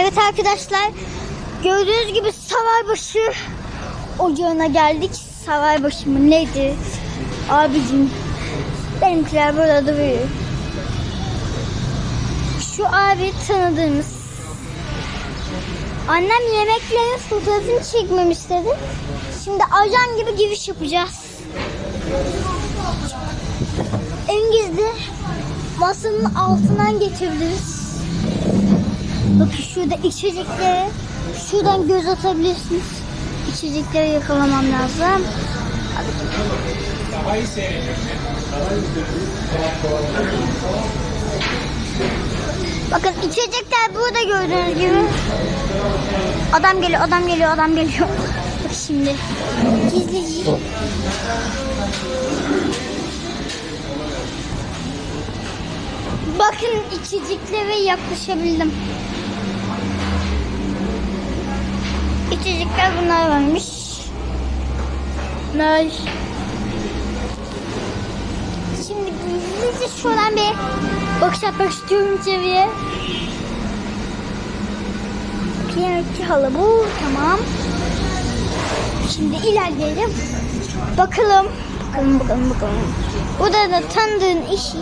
Evet arkadaşlar gördüğünüz gibi Saraybaşı ocağına geldik. Saraybaşı mı neydi? Abicim benimkiler burada duruyor. Şu abi tanıdığımız. Annem yemeklerin fotoğrafını çekmemi istedi. Şimdi ajan gibi giriş yapacağız. En gizli masanın altından geçebiliriz. Bakın şurada içecekleri şuradan göz atabilirsiniz. İçecekleri yakalamam lazım. Bakın içecekler burada gördüğünüz gibi. Adam geliyor, adam geliyor, adam geliyor. Bak şimdi. Gizlici. Bakın içeceklere yaklaşabildim. İçecekler bunlar varmış. Bunlar. Şimdi bizi şuradan bir bakış atmak istiyorum içeriye. Piyanetçi halı bu. Tamam. Şimdi ilerleyelim. Bakalım. Bakalım bakalım bakalım. Burada da tanıdığın işi.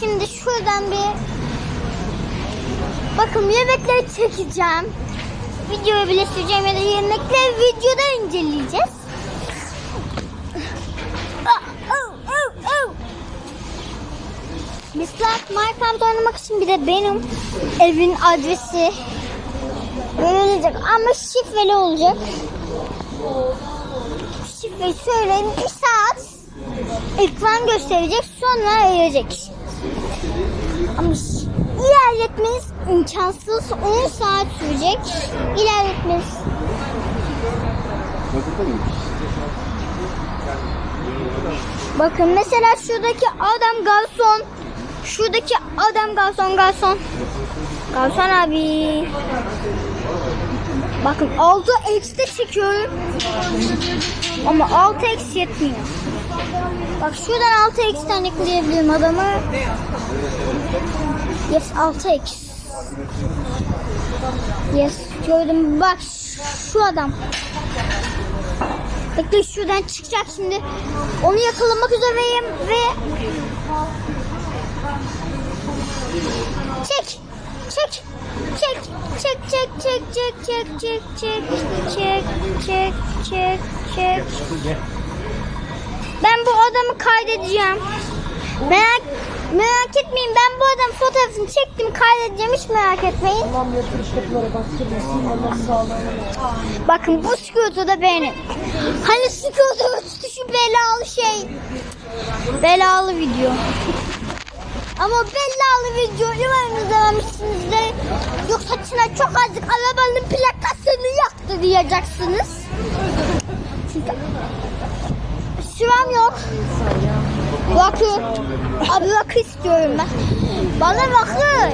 Şimdi şuradan bir bakın yemekleri çekeceğim. Videoyu bile süreceğim ya da yemekleri videoda inceleyeceğiz. Ah, oh, oh, oh. Mislak Minecraft oynamak için bir de benim evin adresi verilecek ama şifreli olacak. Şifreyi söyleyin bir saat ekran gösterecek sonra verecek. Ama ilerletmeniz imkansız 10 saat sürecek. İlerletmeniz. Bakın mesela şuradaki adam garson. Şuradaki adam garson garson. Garson abi. Bakın 6 x de çekiyorum. Ama 6 x yetmiyor. Bak şuradan 6 x'ten yakalayabilirim adamı. Yes 6 x. Yes gördüm bak şu adam. Bekle şuradan çıkacak şimdi. Onu yakalamak üzereyim ve çek çek çek çek çek çek çek çek çek çek çek çek çek çek ben bu adamı kaydedeceğim. Merak merak etmeyin ben hiç merak etmeyin. Tamam yatır kapıları bastırmasın Allah. Bakın bu scooter da benim. Hani scooter tutuşu belalı şey. Belalı video. Ama belalı video umarım izlememişsinizdir. Yoksa Çınar çok azıcık arabanın plakasını yaktı diyeceksiniz. Çünkü süram yok. Bakın. Abi bakı istiyorum ben. Bana bakın.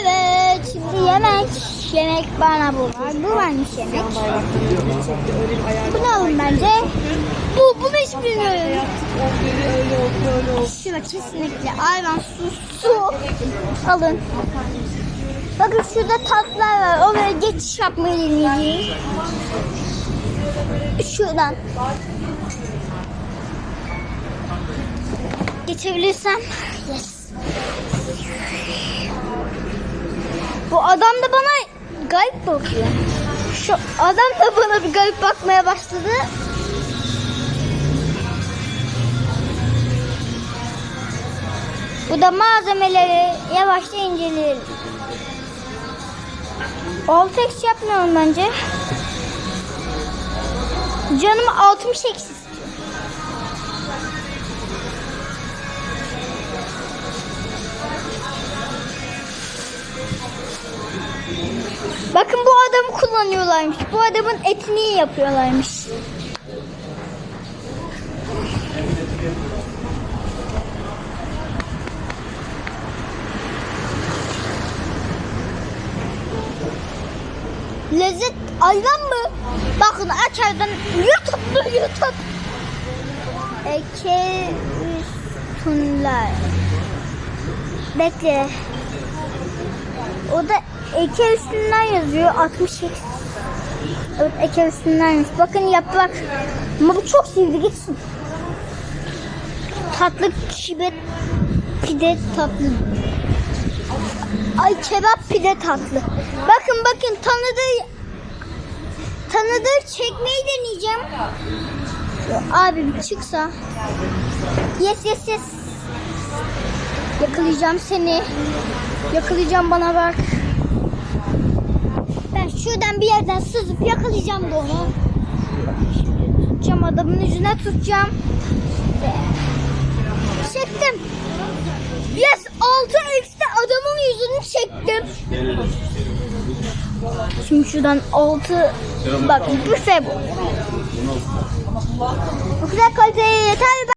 Evet şimdi yemek. Yemek bana bu. Bu varmış yemek. Bu ne alın bence? Bu, bunu hiç bilmiyorum. Şuna kesinlikle ayran su, su alın. Bakın şurada tatlılar var. Oraya geçiş yapmayı deneyeceğim. Şuradan. Geçebilirsem. Yes. Bu adam da bana garip bakıyor. Şu adam da bana bir garip bakmaya başladı. Bu da malzemeleri yavaşça inceleyelim. 6x yapmıyorum bence. Canım 60 x Bakın bu adamı kullanıyorlarmış. Bu adamın etini yapıyorlarmış. Lezzet ayran mı? Bakın açardan YouTube YouTube. Eke üstünler. Bekle. O da eke üstünden yazıyor. 60 Evet eke üstündenmiş. Bakın yaprak. Ama bu çok sivri gitsin. Tatlı kibet pide tatlı. Ay kebap pide tatlı. Bakın bakın tanıdığı tanıdığı çekmeyi deneyeceğim. Abi çıksa. Yes yes yes. Yakalayacağım seni. Yakalayacağım bana bak. Ben şuradan bir yerden sızıp yakalayacağım da onu. Tutacağım adamın yüzüne tutacağım. Çektim. Yes 6x'te adamın yüzünü çektim. Şimdi şuradan 6 bak büfe bu. Bu kadar kaliteye yeter